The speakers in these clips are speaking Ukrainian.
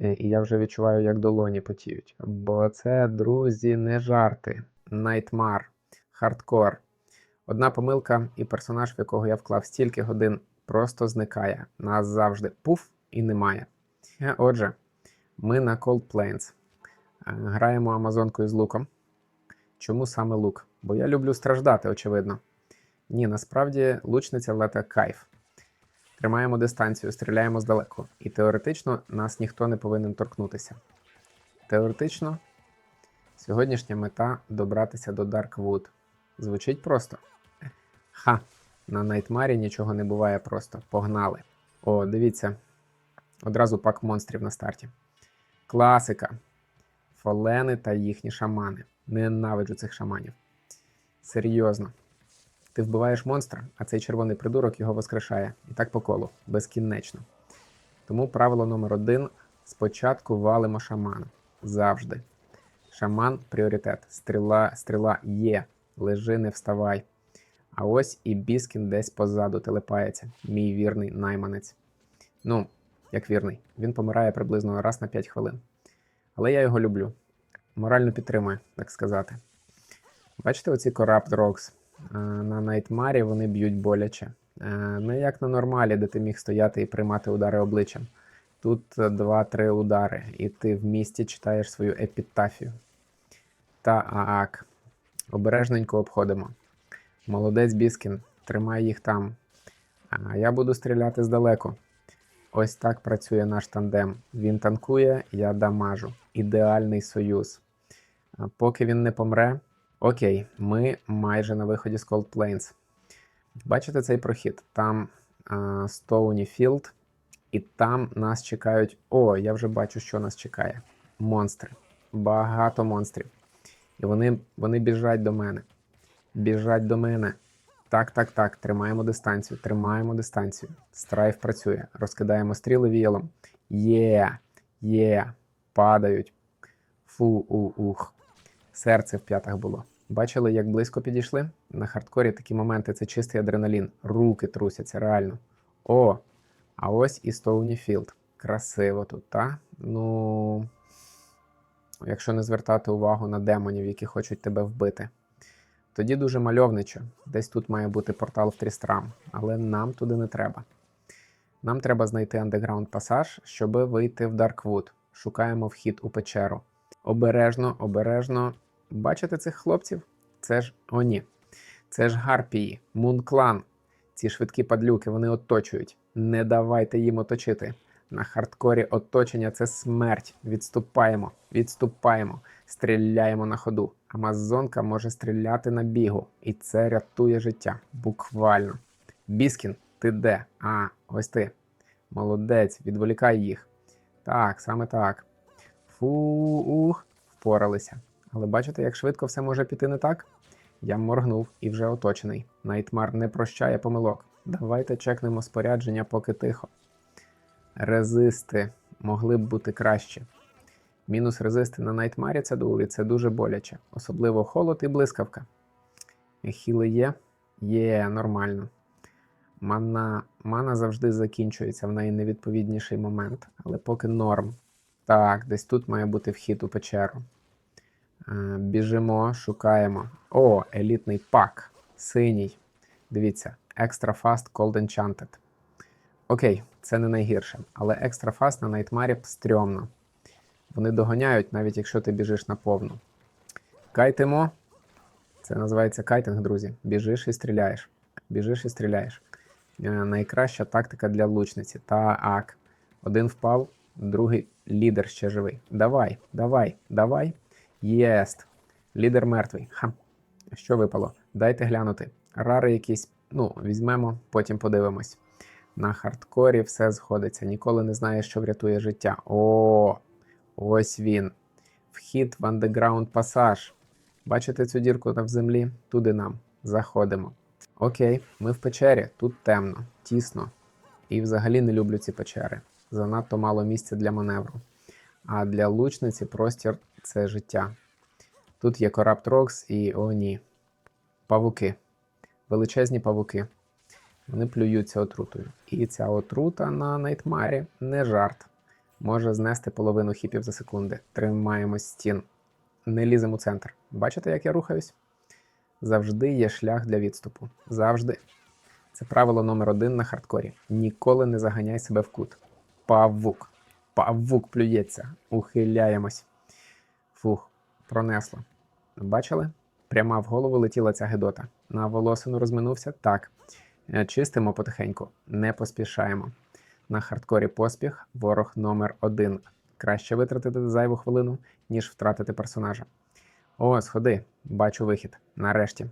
І я вже відчуваю, як долоні потіють. Бо це, друзі, не жарти. Найтмар, хардкор. Одна помилка, і персонаж, в якого я вклав стільки годин, просто зникає. Нас завжди пуф і немає. Е, Отже, ми на Cold Plains. Е, Граємо Амазонкою з луком. Чому саме лук? Бо я люблю страждати, очевидно. Ні, насправді лучниця лета кайф. Тримаємо дистанцію, стріляємо здалеку. І теоретично нас ніхто не повинен торкнутися. Теоретично, сьогоднішня мета добратися до Дарквуд. Звучить просто. Ха! На Найтмарі нічого не буває просто. Погнали. О, дивіться. Одразу пак монстрів на старті. Класика. Фолени та їхні шамани. Ненавиджу цих шаманів. Серйозно. Ти вбиваєш монстра, а цей червоний придурок його воскрешає. І так по колу, безкінечно. Тому правило номер один: спочатку валимо шамана. Завжди. Шаман пріоритет. Стріла, стріла є. Лежи, не вставай. А ось і Біскін десь позаду телепається, мій вірний найманець. Ну, як вірний, він помирає приблизно раз на 5 хвилин. Але я його люблю. Морально підтримую, так сказати. Бачите, оці Corrupt Rocks? Е, На Найтмарі вони б'ють боляче. Е, Не як на нормалі, де ти міг стояти і приймати удари обличчям. Тут 2-3 удари, і ти в місті читаєш свою епітафію. Так, обережненько обходимо. Молодець Біскін, тримай їх там. А я буду стріляти здалеку. Ось так працює наш тандем. Він танкує, я дамажу. Ідеальний союз. Поки він не помре. Окей, ми майже на виході з Cold Plains. Бачите цей прохід? Там Field, і там нас чекають. О, я вже бачу, що нас чекає. Монстри. Багато монстрів. І вони, вони біжать до мене. Біжать до мене. Так, так, так. Тримаємо дистанцію. Тримаємо дистанцію. Страйф працює. Розкидаємо стріли віялом. Є, є. Падають. Фу, у, ух. Серце в п'ятах було. Бачили, як близько підійшли? На хардкорі такі моменти це чистий адреналін. Руки трусяться, реально. О! А ось і Стоуні Філд. Красиво тут, та? Ну. Якщо не звертати увагу на демонів, які хочуть тебе вбити. Тоді дуже мальовничо. Десь тут має бути портал в Трістрам, але нам туди не треба. Нам треба знайти андеграунд пасаж, щоб вийти в Дарквуд. Шукаємо вхід у печеру. Обережно, обережно. Бачите цих хлопців? Це ж. О, ні. Це ж гарпії, мунклан. Ці швидкі падлюки вони оточують. Не давайте їм оточити. На хардкорі оточення це смерть. Відступаємо, відступаємо, стріляємо на ходу. Амазонка може стріляти на бігу, і це рятує життя. Буквально. Біскін, ти де? А, ось ти. Молодець, відволікай їх. Так, саме так. Фу-ух, впоралися. Але бачите, як швидко все може піти не так? Я моргнув і вже оточений. Найтмар не прощає помилок. Давайте чекнемо спорядження, поки тихо. Резисти могли б бути краще. Мінус резисти на Найтмарі це дулі, це дуже боляче. Особливо холод і блискавка. Хіли є? Є, нормально. Мана, мана завжди закінчується в неї невідповідніший момент, але поки норм. Так, десь тут має бути вхід у печеру. Е, Біжимо, шукаємо. О, елітний пак. Синій. Дивіться, Extra Fast Cold Enchanted. Окей, це не найгірше, але Extra Fast на Найтмарі стрьомно. Вони доганяють, навіть якщо ти біжиш на повну. Кайтимо. Це називається кайтинг, друзі. Біжиш і стріляєш. Біжиш і стріляєш. Е, Найкраща тактика для лучниці. Так. Один впав, другий лідер ще живий. Давай, давай, давай. Єст. Лідер мертвий. Ха. Що випало? Дайте глянути. Рари якісь, ну, візьмемо, потім подивимось. На хардкорі все зходиться. Ніколи не знаєш, що врятує життя. О, ось він. Вхід в андеграунд пасаж. Бачите цю дірку в землі? Туди нам. Заходимо. Окей, ми в печері. Тут темно, тісно. І взагалі не люблю ці печери. Занадто мало місця для маневру. А для лучниці простір це життя. Тут є Rocks і о ні. Павуки. Величезні павуки. Вони плюються отрутою. І ця отрута на найтмарі не жарт. Може знести половину хіпів за секунди. Тримаємось стін. Не ліземо у центр. Бачите, як я рухаюсь? Завжди є шлях для відступу. Завжди. Це правило номер один на хардкорі. Ніколи не заганяй себе в кут. Павук. Павук плюється. Ухиляємось. Фух, пронесло. Бачили? Пряма в голову летіла ця гедота. На волосину розминувся? Так. Е, Чистимо потихеньку, не поспішаємо. На хардкорі поспіх ворог номер один. Краще витратити зайву хвилину, ніж втратити персонажа. О, сходи, бачу вихід. Нарешті.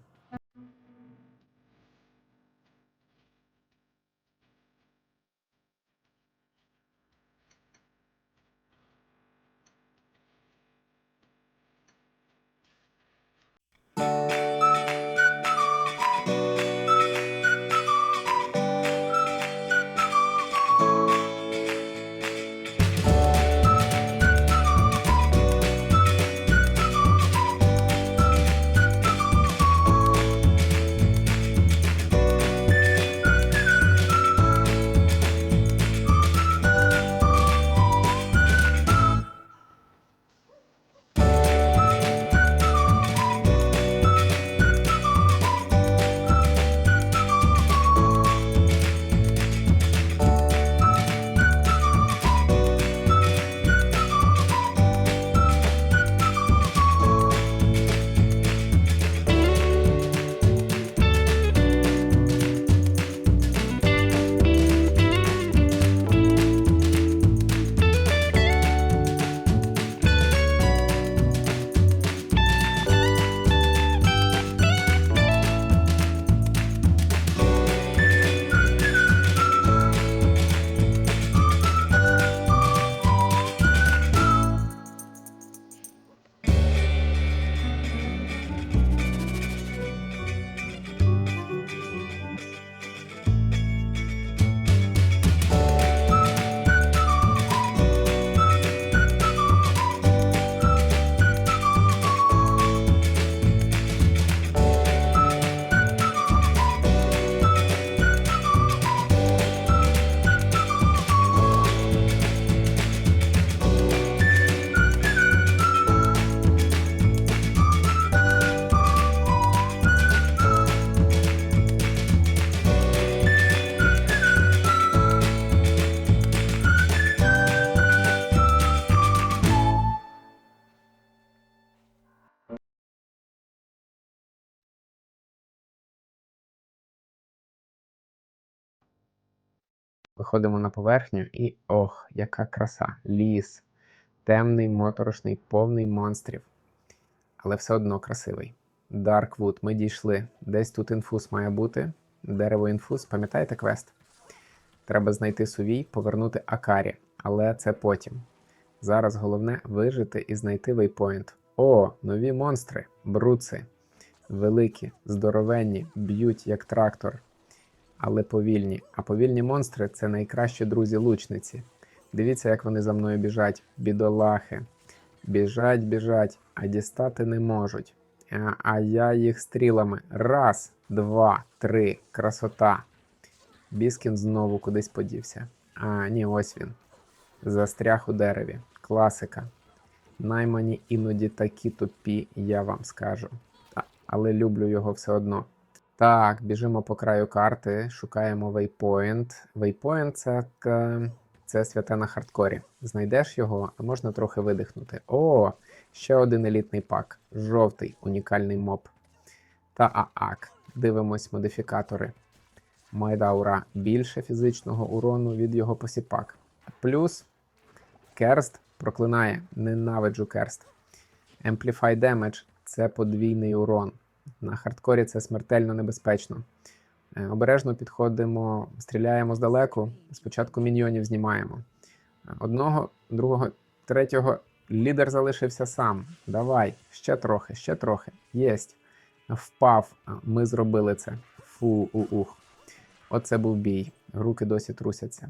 Виходимо на поверхню і ох, яка краса! Ліс. Темний, моторошний, повний монстрів. Але все одно красивий. Дарквуд, ми дійшли. Десь тут інфуз має бути. Дерево інфуз, пам'ятаєте квест? Треба знайти сувій, повернути Акарі, але це потім. Зараз головне вижити і знайти вейпоінт. О, нові монстри, бруци. Великі, здоровенні, б'ють як трактор але повільні. А повільні монстри це найкращі друзі лучниці. Дивіться, як вони за мною біжать, бідолахи. Біжать, біжать, а дістати не можуть. А, а я їх стрілами. Раз, два, три. Красота. Біскін знову кудись подівся. А, ні, ось він. Застряг у дереві. Класика. Наймані іноді такі тупі, я вам скажу. Та, але люблю його все одно. Так, біжимо по краю карти, шукаємо waypoint. Waypoint це, це святе на хардкорі. Знайдеш його, а можна трохи видихнути. О, ще один елітний пак. Жовтий унікальний моб. Та ААК. Дивимось модифікатори. Майдаура більше фізичного урону від його посіпак. Плюс Керст проклинає. Ненавиджу керст. Amplify Damage це подвійний урон. На хардкорі це смертельно небезпечно. Е, Обережно підходимо, стріляємо здалеку. Спочатку міньйонів знімаємо. Е, Одного, другого, третього. Лідер залишився сам. Давай, ще трохи, ще трохи. Єсть. Впав. Ми зробили це. Фу, ух. Оце був бій. Руки досі трусяться.